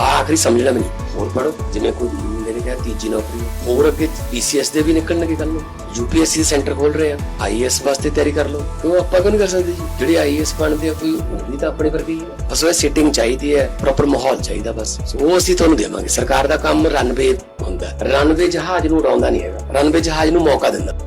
ਆਖਰੀ ਸਮਝਣਾ ਵੀ ਨਹੀਂ ਹੋਰ ਪੜੋ ਜਿਵੇਂ ਕੋਈ ਮੇਰੇ ਕਿਹਾ ਤੀਜੀ ਨੌਕਰੀ ਹੈ। ਹੋਰ ਅੱਗੇ ਪੀਸੀਐਸ ਦੇ ਵੀ ਨਿਕਲਣਗੇ ਕੱਲ ਨੂੰ। ਯੂਪੀਐਸਸੀ ਸੈਂਟਰ ਖੋਲ ਰਹੇ ਆ। ਆਈਐਸ ਵਾਸਤੇ ਤਿਆਰੀ ਕਰ ਲਓ। ਕਿਉਂ ਆਪਾਂ ਕਿਉਂ ਨਹੀਂ ਕਰ ਸਕਦੇ ਜੀ? ਜਿਹੜੇ ਆਈਐਸ ਬਣਦੇ ਆ, ਕੋਈ ਉਹ ਵੀ ਤਾਂ ਆਪਣੇ ਵਰਗੀ ਹੈ ਆ। ਬਸ ਉਹ ਸਿਟਿੰਗ ਚਾਹੀਦੀ ਹੈ ਪ੍ਰੋਪਰ ਮਾਹੌਲ ਚਾਹੀਦਾ ਬਸ। ਉਹ ਅਸੀਂ ਤੁਹਾਨੂੰ ਦੇਵਾਂਗੇ। ਸਰਕਾਰ ਦਾ ਕੰਮ ਰਨਵੇ ਹੁੰਦਾ। ਰਨਵੇ ਜਹਾਜ਼ ਨੂੰ ਉਡਾਉਂਦਾ ਨਹੀਂ ਹੈਗਾ। ਰਨਵੇ ਜਹਾਜ਼ ਨੂੰ ਮੌਕਾ ਦਿੰਦਾ।